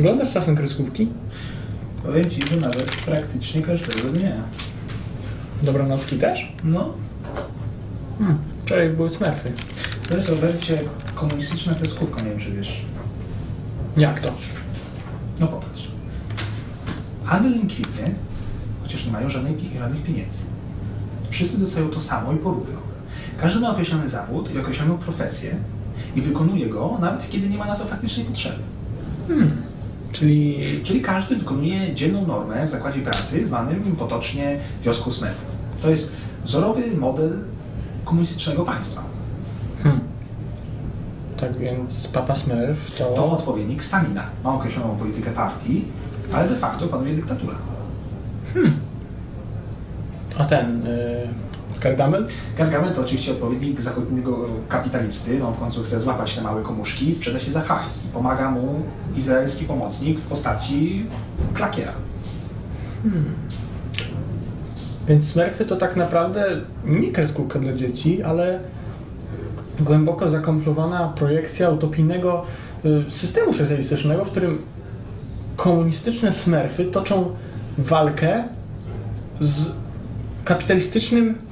Oglądasz czasem kreskówki? Powiem ci, że nawet praktycznie każdego dnia. Dobranocki też? No, Hmm. Wczoraj były smerfy. to jest Robercie komunistyczna kreskówka, nie wiem czy wiesz. Jak to? No popatrz. Handel im kwitnie, chociaż nie mają żadnej, pi- żadnych pieniędzy. Wszyscy dostają to samo i porówno. Każdy ma określony zawód i określoną profesję i wykonuje go nawet kiedy nie ma na to faktycznej potrzeby. Hmm. Czyli Czyli każdy wykonuje dzienną normę w zakładzie pracy zwanym potocznie wioską smerfów. To jest wzorowy model komunistycznego państwa. Hmm. Tak więc Papa Smurf to... To odpowiednik Stalina. Ma określoną politykę partii, ale de facto panuje dyktatura. A ten... Y... Gargamel? Gargamel to oczywiście odpowiednik zachodniego kapitalisty. On w końcu chce złapać te małe komuszki i sprzedać je za hajs. I pomaga mu izraelski pomocnik w postaci klakiera. Więc Smurfy to tak naprawdę nie kreskówka dla dzieci, ale głęboko zakamuflowana projekcja utopijnego y, systemu socjalistycznego, w którym komunistyczne Smurfy toczą walkę z kapitalistycznym,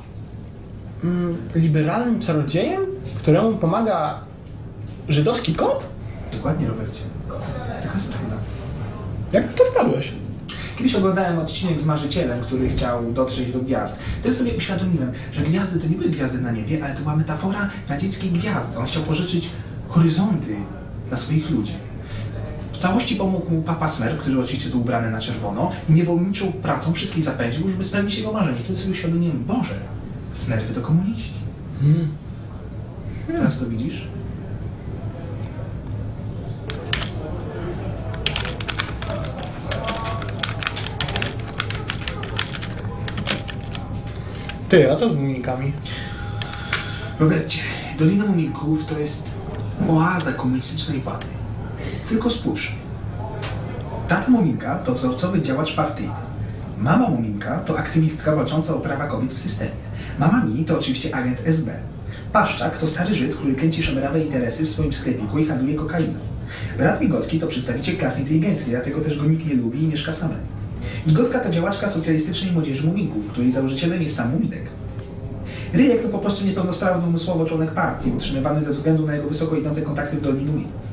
liberalnym czarodziejem, któremu pomaga żydowski kot? Dokładnie, Robercie. Taka jest prawda. Jak na to wpadłeś? Kiedyś oglądałem odcinek z marzycielem, który chciał dotrzeć do gwiazd. Wtedy sobie uświadomiłem, że gwiazdy to nie były gwiazdy na niebie, ale to była metafora radzieckiej gwiazdy. On chciał pożyczyć horyzonty dla swoich ludzi. W całości pomógł mu Papa Smurf, który oczywiście był ubrany na czerwono i niewolniczą pracą wszystkich zapędził, żeby spełnić jego marzenie. Wtedy sobie uświadomiłem, Boże, Smurfy to komuniści. Hmm. Teraz to widzisz? Ty, a co z muminkami? Robercie, Dolina Muminków to jest oaza komunistycznej władzy. Tylko spójrz. Tata Muminka to wzorcowy działacz partyjny. Mama Muminka to aktywistka walcząca o prawa kobiet w systemie. Mama Mi to oczywiście agent SB. Paszczak to stary Żyd, który kręci szemrawe interesy w swoim sklepiku i handluje kokainą. Brat Migotki to przedstawiciel klas inteligencji, dlatego też go nikt nie lubi i mieszka samemu. Migotka to działaczka socjalistycznej młodzieży Muminków, której założycielem jest sam Muminek. Ryjek to po prostu niepełnosprawny umysłowo członek partii, utrzymywany ze względu na jego wysoko idące kontakty w Dolinie Muminków.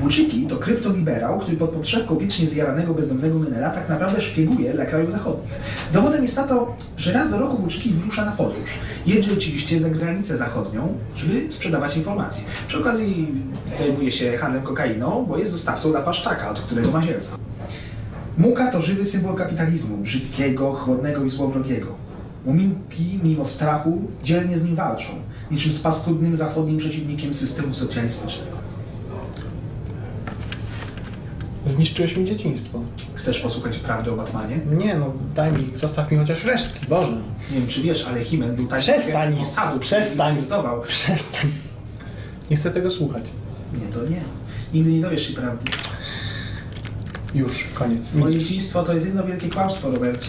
Włóczyki to kryptoliberał, który pod podszewką wiecznie zjaranego bezdomnego menela tak naprawdę szpieguje dla krajów zachodnich. Dowodem jest na to, że raz do roku Włóczyki wyrusza na podróż. Jedzie oczywiście za granicę zachodnią, żeby sprzedawać informacje. Przy okazji zajmuje się handlem kokainą, bo jest dostawcą dla paszczaka, od którego ma zielsko. Muka to żywy symbol kapitalizmu, brzydkiego, chłodnego i złowrogiego. Muminki, mimo strachu, dzielnie z nim walczą, niczym z paskudnym zachodnim przeciwnikiem systemu socjalistycznego. Zniszczyłeś mi dzieciństwo. Chcesz posłuchać prawdy o Batmanie? Nie no, daj mi, zostaw mi chociaż resztki, Boże. Nie wiem, czy wiesz, ale Himen był tak Przestań, Mossadu, przestań. Przygotował. Przestań. Nie chcę tego słuchać. Nie, to nie. Nigdy nie dowiesz się prawdy. Już, koniec. Moje dzieciństwo to jest jedno wielkie kłamstwo, Robercie.